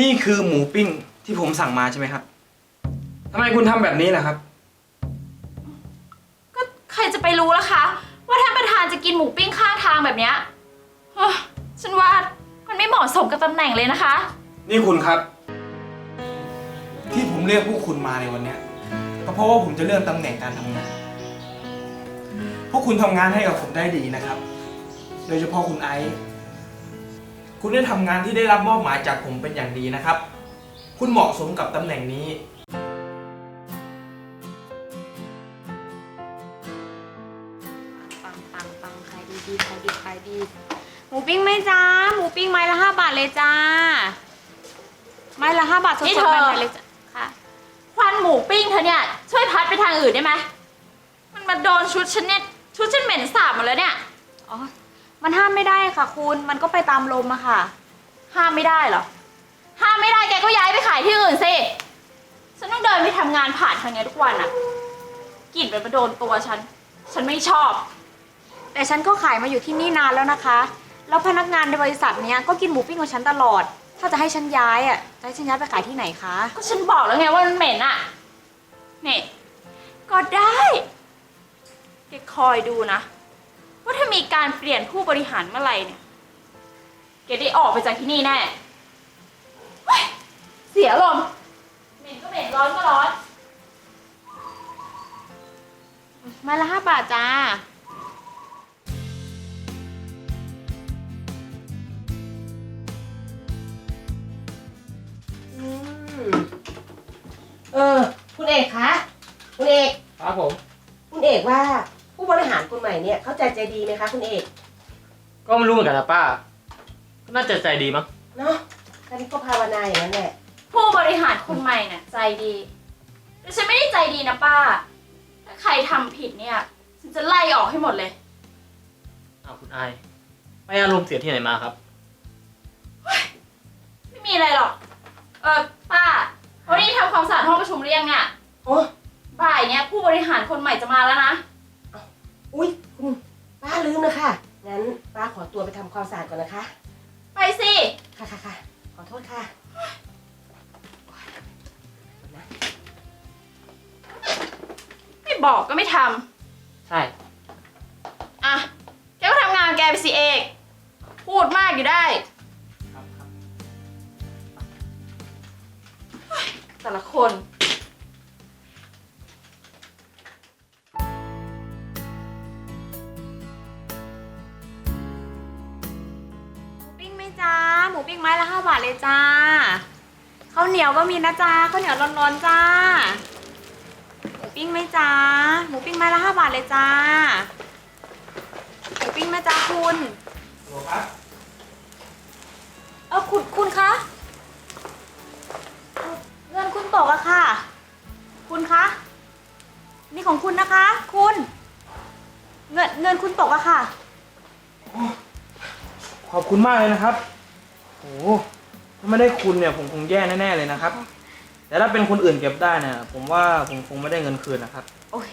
นี่คือหมูปิ้งที่ผมสั่งมาใช่ไหมครับทำไมคุณทำแบบนี้ล่ะครับ ก็ใครจะไปรู้ล่ะคะ ว่าท่านประธานจะกินหมูปิ้งข้างทางแบบเนี้ยเฮ้ยฉันว่ามันไม่เหมาะสมกับตำแหน่งเลยนะคะ นี่คุณครับ ที่ผมเรียกพวกคุณมาในวันเนี้ยก็เพราะว่าผมจะเลื่อนตำแหน่งการทำงาน พวกคุณทำงานให้กับผมได้ดีนะครับ โดยเฉพาะคุณไอซ์ คุณได้ทำงานที่ได้รับมอบหมายจากผมเป็นอย่างดีนะครับ คุณเหมาะสมกับตำแหน่งนี้ ปังปังปังขายดีดีขายดีขายดี หมูปิ้งไหมจ้าหมูปิ้งไม้ละห้าบาทเลยจ้า ไม้ละห้าบาทสนี่ดเธๆอ ใหม่ๆเลยจ้ะค่ะ ควันหมูปิ้งเธอเนี่ยช่วยพัดไปทางอื่นได้ไหมมันมาโดนชุดฉันเนี่ยชุดฉันเหม็นสาบหมดแล้วเนี่ย อ๋อ มันห้ามไม่ได้ค่ะ คุณมันก็ไปตามลมอะค่ะ ห้ามไม่ได้เหรอ ห้ามไม่ได้แกก็ย้ายไปขายที่อื่นสิ ฉันต้องเดินไปทำงานผ่านทางเนี้ยทุกวันอะกลิ่นมันมาโดนตัวฉัน ฉันไม่ชอบ แต่ฉันก็ขายมาอยู่ที่นี่นานแล้วนะคะ แล้วพนักงานในบริษัทเนี้ยก็กินหมูปิ้งของฉันตลอด ถ้าจะให้ฉันย้ายอะจะให้ฉันย้ายไปขายที่ไหนคะ ก็ฉันบอกแล้วไงว่ามันเหม็นอะนี่ ก็ได้ แกคอยดูนะ ว่าถ้ามีการเปลี่ยนผู้บริหารเมื่อไหร่เนี่ยแกได้ออกไปจากที่นี่แน่เฮ้ยเสียลมณ์เหม็นก็เหม็นร้อนก็ร้อน ไม้ละห้าบาทจ้า เออ คุณเอกคะ คุณเอก ครับผม คุณเอกว่า ผู้บริหารคนใหม่เนี่ยเขาใจใจดีไหมคะคุณเอกก็ไม่รู้เหมือนกันนะป้า ก็น่าจะใจดีมั้ง เนาะท่านก็ภาวนาอย่างนั้นแหละผู้บริหารคนใหม่น่ะใจดีแต่ฉันไม่ได้ใจดีนะป้า ถ้าใครทำผิดเนี่ยฉันจะไล่ออกให้หมดเลย อ้าวคุณอายไปอารมณ์เสียที่ไหนมาครับ ไม่มีอะไรหรอก เออป้า วันนี้ทำความสะอาดห้องประชุมหรือยังเนี่ย โอ้บ่ายเนี่ยผู้บริหารคนใหม่จะมาแล้วนะ อุ๊ยคุณป้าลืมนะคะ งั้นป้าขอตัวไปทำความสะอาดก่อนนะคะ ไปสิ ค่ะค่ะค่ะขอโทษค่ะไม่บอกก็ไม่ทใช่ำอะ แกก็ทำงานแกไปสิเอก พูดมากอยู่ได้แต่ละคน มูปิ้งไม้ละห้าบาทเลยจ้าข้าวเหนียวก็มีนะจ้าข้าวเหนียวร้อนๆจ้า หมูปิ้งไหมจ้าหมูปิ้งไม้ละห้าบาทเลยจ้าหมูปิ้งไหมจ้าคุณครับเออคุณคุณคะเงินคุณตกอะค่ะ คุณคะนี่ของคุณนะคะ คุณ เงินเงินคุณตกอะค่ะ ขอบคุณมากเลยนะครับ โอ้โหถ้าไม่ได้คุณเนี่ยผมคงแย่แน่ๆเลยนะครับ แต่ถ้าเป็นคนอื่นเก็บได้เนี่ยผมว่าผมคงไม่ได้เงินคืนนะครับ โอ้ย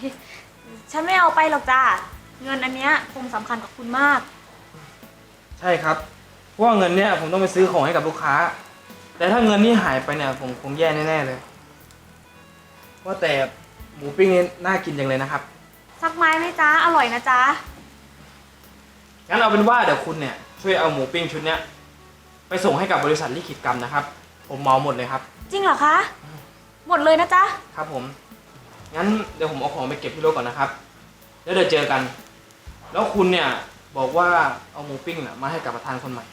ฉันไม่เอาไปหรอกจ้าเงินอันเนี้ยคงสำคัญกับคุณมาก ใช่ครับเพราะว่าเงินเนี่ยผมต้องไปซื้อของให้กับลูกค้า แต่ถ้าเงินนี่หายไปเนี่ยผมคงแย่แน่ๆเลย ว่าแต่หมูปิ้งนี่น่ากินจังเลยนะครับ สักไม้ไหมจ้าอร่อยนะจ้างั้นเอาเป็นว่าเดี๋ยวคุณเนี่ยช่วยเอาหมูปิ้งชุดเนี้ย ไปส่งให้กับบริษัทลิขิตกรรมนะครับ ผมเหมาหมดเลยครับ จริงเหรอคะ หมดเลยนะจ๊ะ ครับผม งั้นเดี๋ยวผมเอาของไปเก็บที่รถก่อนนะครับ แล้วเดี๋ยวเจอกัน แล้วคุณเนี่ยบอกว่าเอาหมูปิ้งน่ะมาให้กับประธานคนใหม่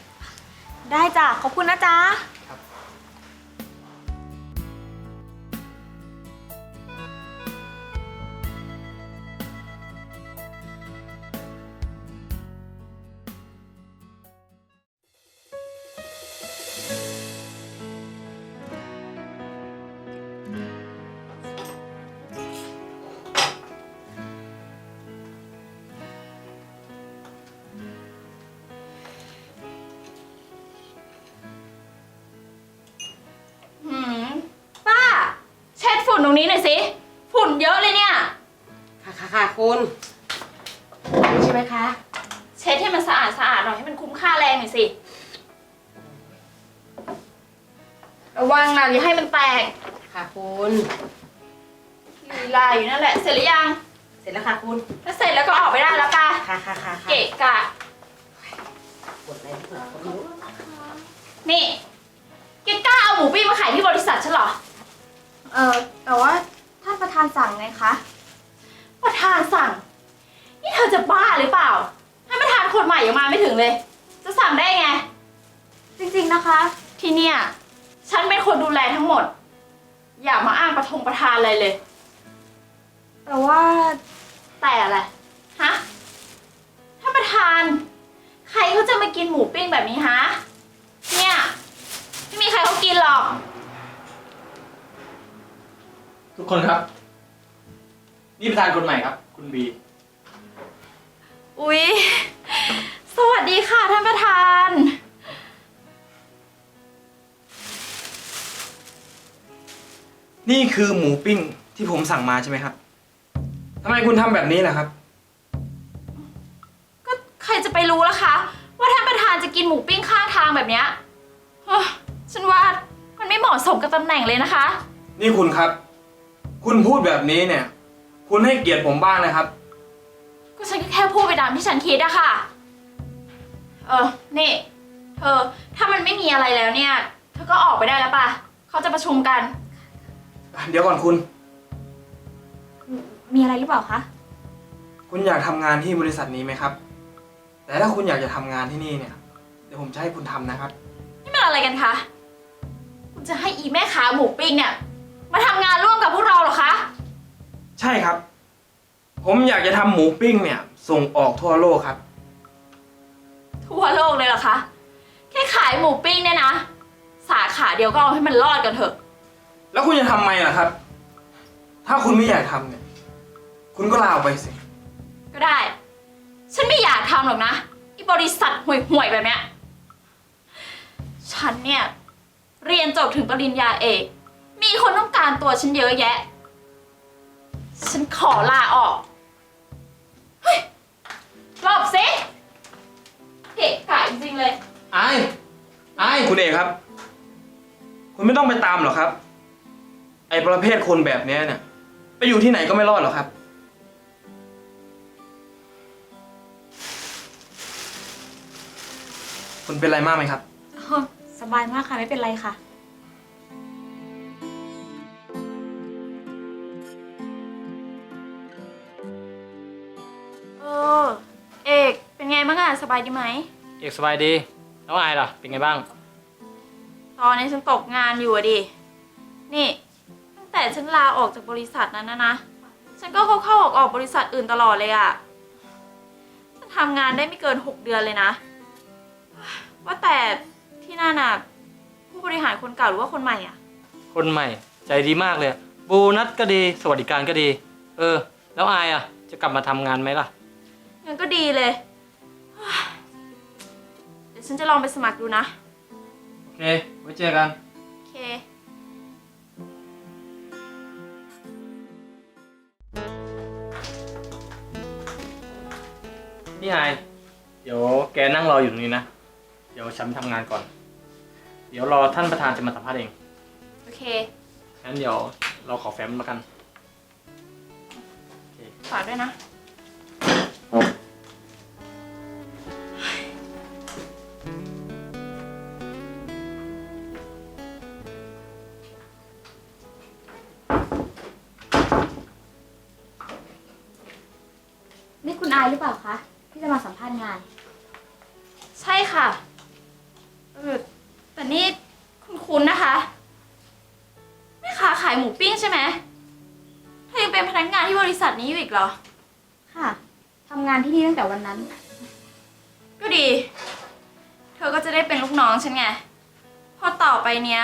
ได้จ้ะ ขอบคุณนะจ๊ะ รงนี้หน่อยสิ ฝุ่นเยอะเลยเนี่ย ค่ะค่ะค่ะคุณ ใช่ไหมคะ เช็ดให้มันสะอาดสะอาดหน่อยให้มันคุ้มค่าแรงหน่อยสิ ระวังนะอย่าให้มันแตกค่ะคุณ ลีลาอยู่นั่นแหละ เสร็จหรือยัง เสร็จแล้วค่ะคุณ ถ้าเสร็จแล้วก็ออกไปได้แล้วป่ะค่ะค่ะค่ะค่ะเกะกะ กดอะไรกดไม่รู้นี่แกกล้าเอาหมูปิ้งมาขายที่บริษัทฉันเหรอ เออแต่ว่าท่านประธานสั่งไงคะ ประธานสั่ง นี่เธอจะบ้าหรือเปล่าท่านประธานคนใหม่ยังมาไม่ถึงเลย จะสั่งได้ไง จริงๆนะคะ ที่เนี่ย ฉันเป็นคนดูแลทั้งหมด อย่ามาอ้างประทงประธานอะไรเลย แต่ว่าแต่อะไร ฮะ ท่านประธาน ใครเขาจะมากินหมูปิ้งแบบนี้ฮะ เนี่ย ไม่มีใครเขากินหรอก ทุกคนครับ นี่ประธานคนใหม่ครับ คุณบี อุ๊ย สวัสดีค่ะท่านประธาน นี่คือหมูปิ้งที่ผมสั่งมาใช่ไหมครับทำไมคุณทำแบบนี้ล่ะครับ ก็ใครจะไปรู้ล่ะคะ ว่าท่านประธานจะกินหมูปิ้งข้างทางแบบเนี้ยเฮ้อฉันว่ามันไม่เหมาะสมกับตำแหน่งเลยนะคะ นี่คุณครับ คุณพูดแบบนี้เนี่ย คุณให้เกียรติผมบ้างนะครับ ก็ฉันก็แค่พูดไปตามที่ฉันคิดอะค่ะ เออ นี่ เธอ ถ้ามันไม่มีอะไรแล้วเนี่ย เธอก็ออกไปได้แล้วป่ะ เขาจะประชุมกัน เดี๋ยวก่อนคุณ มีอะไรหรือเปล่าคะ คุณอยากทำงานที่บริษัทนี้ไหมครับ แต่ถ้าคุณอยากจะทำงานที่นี่เนี่ย เดี๋ยวผมจะให้คุณทำนะครับ นี่มันอะไรกันคะ คุณจะให้อีแม่ค้าหมูปิ้งเนี่ย มาทำงานร่วมกับพวกเราเหรอคะ ใช่ครับ ผมอยากจะทำหมูปิ้งเนี่ย ส่งออกทั่วโลกครับ ทั่วโลกเลยเหรอคะ แค่ขายหมูปิ้งเนี่ยนะ สาขาเดียวก็เอาให้มันรอดกันเถอะ แล้วคุณจะทำไมล่ะครับ ถ้าคุณไม่อยากทำเนี่ย คุณก็ลาออกไปสิ ก็ได้ ฉันไม่อยากทำหรอกนะไอีบริษัทห่วยๆแบบเนี้ย ฉันเนี่ย เรียนจบถึงปริญญาเอก มีคนต้องการตัวฉันเยอะแยะ ฉันขอลาออก เฮ้ยรอบสิเกะกะจริงๆเลย ไอ้ไอ้คุณเอกครับ คุณไม่ต้องไปตามหรอกครับ ไอ้ประเภทคนแบบเนี้ยเนี่ย ไปอยู่ที่ไหนก็ไม่รอดหรอกครับ คุณเป็นอะไรมากไหมครับ สบายมากค่ะ ไม่เป็นไรค่ะ สบายดีไหม เอกสบายดีแล้วไอ้ล่ะ เป็นไงบ้าง ตอนนี้ฉันตกงานอยู่อะดิ นี่ ตั้งแต่ฉันลาออกจากบริษัทนั้นนะนะ ฉันก็เข้าเข้าออกออกบริษัทอื่นตลอดเลยอะฉันทำงานได้ไม่เกินหกเดือนเลยนะ ว่าแต่ที่นั่นน่ะผู้บริหารคนเก่าหรือว่าคนใหม่อะคนใหม่ ใจดีมากเลยโบนัสก็ดี สวัสดิการก็ดี เออ แล้วไอ้อะ จะกลับมาทำงานไหมล่ะ งั้นก็ดีเลย เดี๋ยวฉันจะลองไปสมัครดูนะ โอเค ไว้เจอกัน โอเค นี่ไอ้เดี๋ยวแกนั่งรออยู่ตรงนี้นะ เดี๋ยวฉันไปทำงานก่อน เดี๋ยวรอท่านประธานจะมาสัมภาษณ์เอง โอเค งั้นเดี๋ยวเราขอแฟ้มแล้วกัน ฝากด้วยนะ เหรอ ค่ะทำงานที่นี่ตั้งแต่วันนั้น ก็ดี เธอก็จะได้เป็นลูกน้องฉันไง พอต่อไปเนี้ย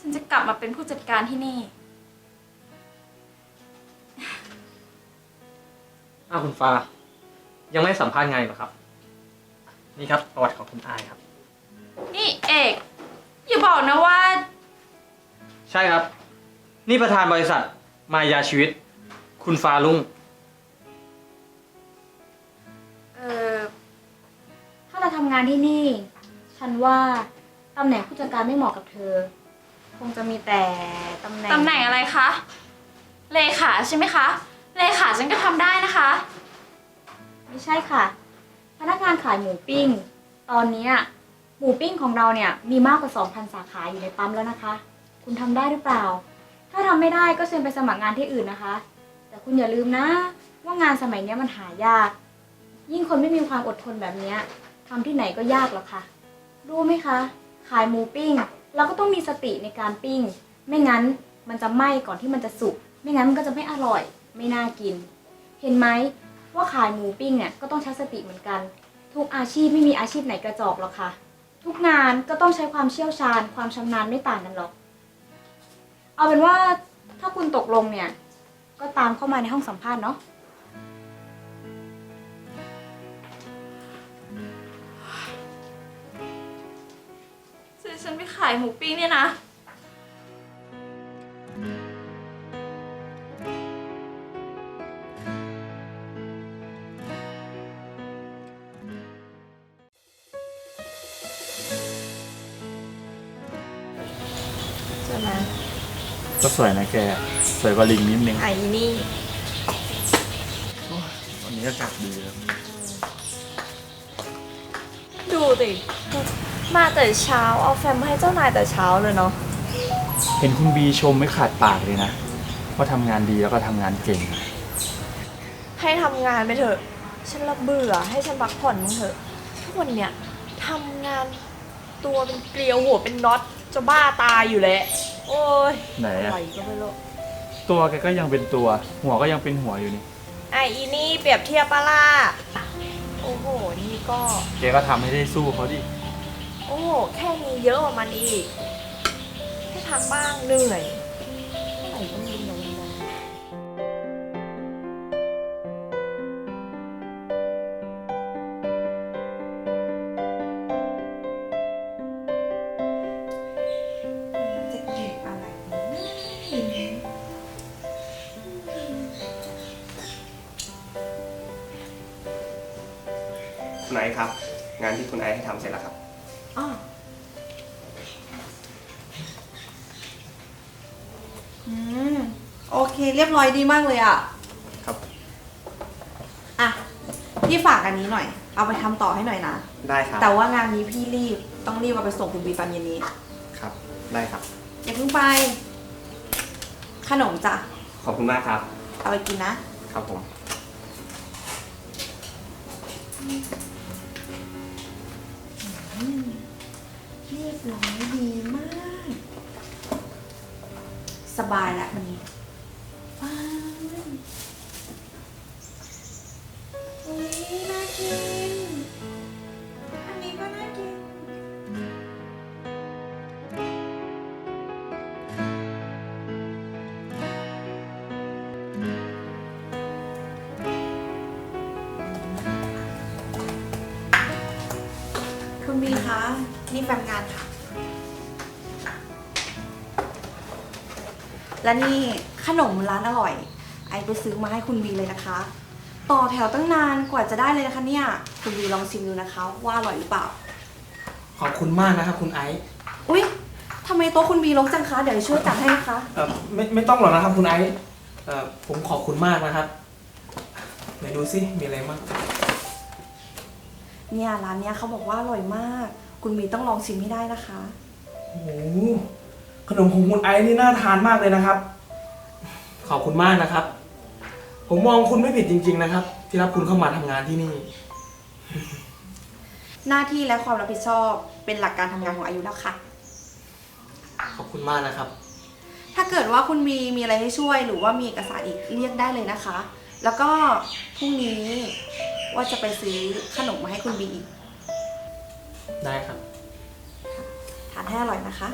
ฉันจะกลับมาเป็นผู้จัดการที่นี่ อ้าวคุณฟ้า ยังไม่สัมภาษณ์งานอีกเหรอครับ นี่ครับประวัติของคุณอายครับ นี่เอก อย่าบอกนะว่า ใช่ครับ นี่ประธานบริษัท มายาชีวิต คุณฟ้าลุง ถ้าเราทำงานที่นี่ ฉันว่าตำแหน่งผู้จัดการไม่เหมาะกับเธอ คงจะมีแต่ตำแหน่งตำแหน่งอะไรคะ เลขาใช่ไหมคะ เลขาฉันก็ทำได้นะคะ ไม่ใช่ค่ะ พนักงานขายหมูปิ้ง ตอนเนี้ยหมูปิ้งของเราเนี่ยมีมากกว่า 2,000 สาขาอยู่ในปั๊มแล้วนะคะ คุณทำได้หรือเปล่า ถ้าทำไม่ได้ก็เชิญไปสมัครงานที่อื่นนะคะ แต่คุณอย่าลืมนะ ว่างานสมัยเนี้ยมันหายาก ยิ่งคนไม่มีความอดทนแบบเนี้ย ทำที่ไหนก็ยากหรอกค่ะ รู้ไหมคะ ขายหมูปิ้ง เราก็ต้องมีสติในการปิ้ง ไม่งั้นมันจะไหม้ก่อนที่มันจะสุก ไม่งั้นมันก็จะไม่อร่อย ไม่น่ากิน เห็นไหมว่าขายหมูปิ้งเนี่ยก็ต้องใช้สติเหมือนกัน ทุกอาชีพไม่มีอาชีพไหนกระจอกหรอกค่ะ ทุกงานก็ต้องใช้ความเชี่ยวชาญ ความชำนาญไม่ต่างกันหรอก เอาเป็นว่าถ้าคุณตกลงเนี่ย ก็ตามเข้ามาในห้องสัมภาษณ์เนาะ ฉันไปขายหมูปิ้งเนี่ยนะ ใช่ไหมก็สวยนะแก สวยกว่าลิงนิดนึงไอ้นี่ วันนี้อากาศดีเลยดูดิ มาแต่เช้าเอาแฟมมาให้เจ้านายแต่เช้าเลยเนาะเห็นคุณบีชมไม่ขาดปากเลยนะว่าทำงานดีแล้วก็ทำงานเก่ง ให้ทำงานไปเถอะ ฉันละเบื่อให้ฉันพักผ่อนมึงเถอะ ทุกวันเนี่ยทำงานตัวเป็นเกลียวหัวเป็นน็อตจะบ้าตายอยู่แล้วโอ้ยไหนอะ อะไรก็ไม่รู้ ตัวแกก็ยังเป็นตัว หัวก็ยังเป็นหัวอยู่นี่ ไออีนี่เปรียบเทียบปะล่ะโอ้โห นี่ก็ แกก็ทำให้ได้สู้เขาดิโอ้แค่นี้เยอะกว่ามันอีก ให้พักบ้างเหนื่อยเมื่อไหร่ก็มีนอนจะกินอะไรนะคุณไอซ์ครับ งานที่คุณไอซ์ให้ทำเสร็จแล้วครับ อ๋ออืม โอเค เรียบร้อยดีมากเลยอะ ครับ อะ พี่ฝากอันนี้หน่อย เอาไปทำต่อให้หน่อยนะ ได้ครับ แต่ว่างานนี้พี่รีบ ต้องรีบเอาไปส่งคุณบีตอนเย็นนี้ ครับ ได้ครับ อย่าเพิ่งไป ขนมจ้ะ ขอบคุณมากครับ เอาไปกินนะ ครับผมเรียบ ร้อยดีมาก สบายแล้ววันนี้ และนี่ขนมร้านอร่อย ไอไปซื้อมาให้คุณบีเลยนะคะ ต่อแถวตั้งนานกว่าจะได้เลยนะคะเนี่ย คุณบีลองชิมดูนะคะ ว่าอร่อยหรือเปล่า ขอบคุณมากนะครับคุณไอซ์อุ๊ยทำไมโต๊ะคุณบีลกจังคะเดี๋ยวช่วยจัดให้นะคะ เอ่อไม่ไม่ต้องหรอกนะครับคุณไอซ์เอ่อผมขอบคุณมากนะครับไหนดูสิมีอะไรบ้างเนี่ยร้านเนี้ยเขาบอกว่าอร่อยมาก คุณบีต้องลองชิมให้ได้นะคะ โอ้โห ขนมของคุณไอซ์นี่น่าทานมากเลยนะครับ ขอบคุณมากนะครับ ผมมองคุณไม่ผิดจริง ๆ นะครับ ที่รับคุณเข้ามาทำงานที่นี่ หน้าที่และความรับผิดชอบเป็นหลักการทำงานของอายุแล้วค่ะ ขอบคุณมากนะครับ ถ้าเกิดว่าคุณบีมีอะไรให้ช่วยหรือว่ามีเอกสารอีกเรียกได้เลยนะคะ แล้วก็พรุ่งนี้ว่าจะไปซื้อขนมมาให้คุณบีอีกได้ครับ ทานให้อร่อยนะคะ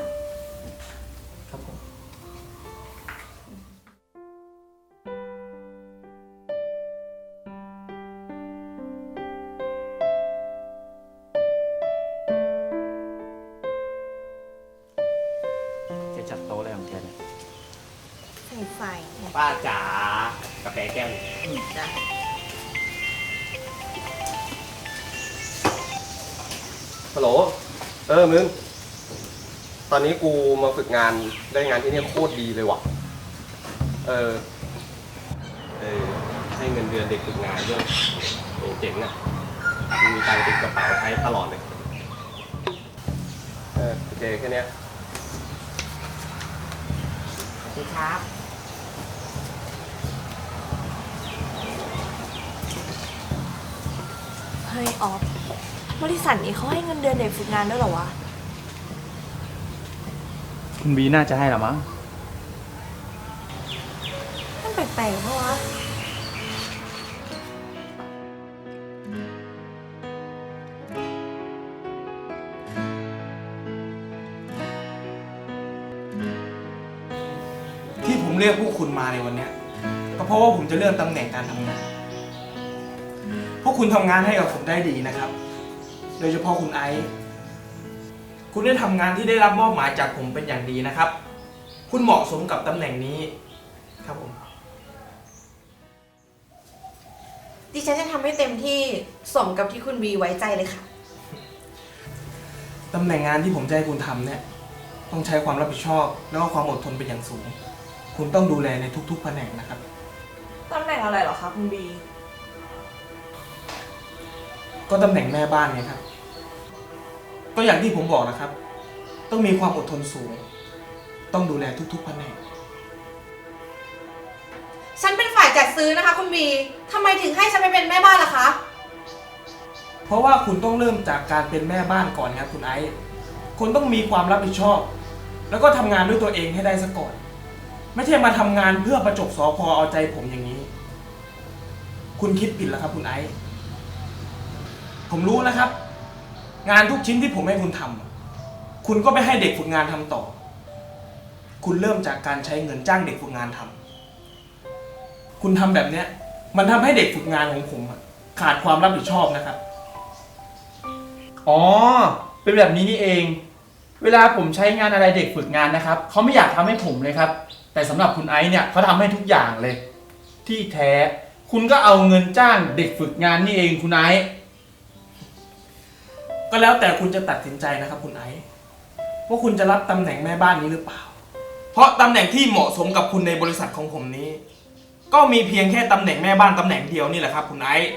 ใส่ใส่ป้าจ๋ากาแฟแก้วหนึ่งฮัลโหล เออมึง ตอนนี้กูมาฝึกงานได้งานที่นี่โคตรดีเลยว่ะ เออ เออ ให้เงินเดือนเด็กฝึกงานด้วยโอ้เจ๋งอะมีตังค์ติดกระเป๋าใช้ตลอดเลย เออโอเคแค่เนี้ย สวัสดีครับ ฮ้ยออฟบริษัทนี้เขาให้เงินเดือนเด็กฝึกงานด้วยเหรอวะ คุณบีน่าจะให้หรอมั้ง มันแปลกๆเพราะวะที่ผมเรียกพวกคุณมาในวันเนี้ยก็เพราะว่าผมจะเลื่อนตำแหน่งการทำงาน พวกคุณทำงานให้กับผมได้ดีนะครับ โดยเฉพาะคุณไอซ์คุณได้ทำงานที่ได้รับมอบหมายจากผมเป็นอย่างดีนะครับ คุณเหมาะสมกับตำแหน่งนี้ครับผม ดิฉันจะทำให้เต็มที่สมกับที่คุณบีไว้ใจเลยค่ะ ตำแหน่งงานที่ผมจะให้คุณทำเนี่ยต้องใช้ความรับผิดชอบ แล้วก็ความอดทนเป็นอย่างสูง คุณต้องดูแลในทุกๆแผนกนะครับ ตำแหน่งอะไรเหรอคะคุณบี ก็ตำแหน่งแม่บ้านไงครับ ก็อย่างที่ผมบอกนะครับ ต้องมีความอดทนสูง ต้องดูแลทุกๆแผนก ฉันเป็นฝ่ายจัดซื้อนะคะ คุณบีทำไมถึงให้ฉันไปเป็นแม่บ้านล่ะคะ เพราะว่าคุณต้องเริ่มจากการเป็นแม่บ้านก่อนครับคุณไอซ์คุณต้องมีความรับผิดชอบ แล้วก็ทำงานด้วยตัวเองให้ได้ซะก่อน ไม่ใช่มาทำงานเพื่อประจบสอพอเอาใจผมอย่างนี้ คุณคิดผิดแล้วครับคุณไอซ์ ผมรู้นะครับ งานทุกชิ้นที่ผมให้คุณทำคุณก็ไปให้เด็กฝึกงานทำต่อ คุณเริ่มจากการใช้เงินจ้างเด็กฝึกงานทำคุณทำแบบเนี้ย มันทำให้เด็กฝึกงานของผมอะขาดความรับผิดชอบนะครับ อ๋อ เป็นแบบนี้นี่เอง เวลาผมใช้งานอะไรเด็กฝึกงานนะครับ เขาไม่อยากทำให้ผมเลยครับ แต่สำหรับคุณไอซ์เนี่ยเขาทำให้ทุกอย่างเลย ที่แท้ คุณก็เอาเงินจ้างเด็กฝึกงานนี่เองคุณไอซ์ ก็แล้วแต่คุณจะตัดสินใจนะครับคุณไอซ์ว่าคุณจะรับตำแหน่งแม่บ้านนี้หรือเปล่า เพราะตำแหน่งที่เหมาะสมกับคุณในบริษัทของผมนี้ ก็มีเพียงแค่ตำแหน่งแม่บ้านตำแหน่งเดียวนี่แหละครับ คุณไอซ์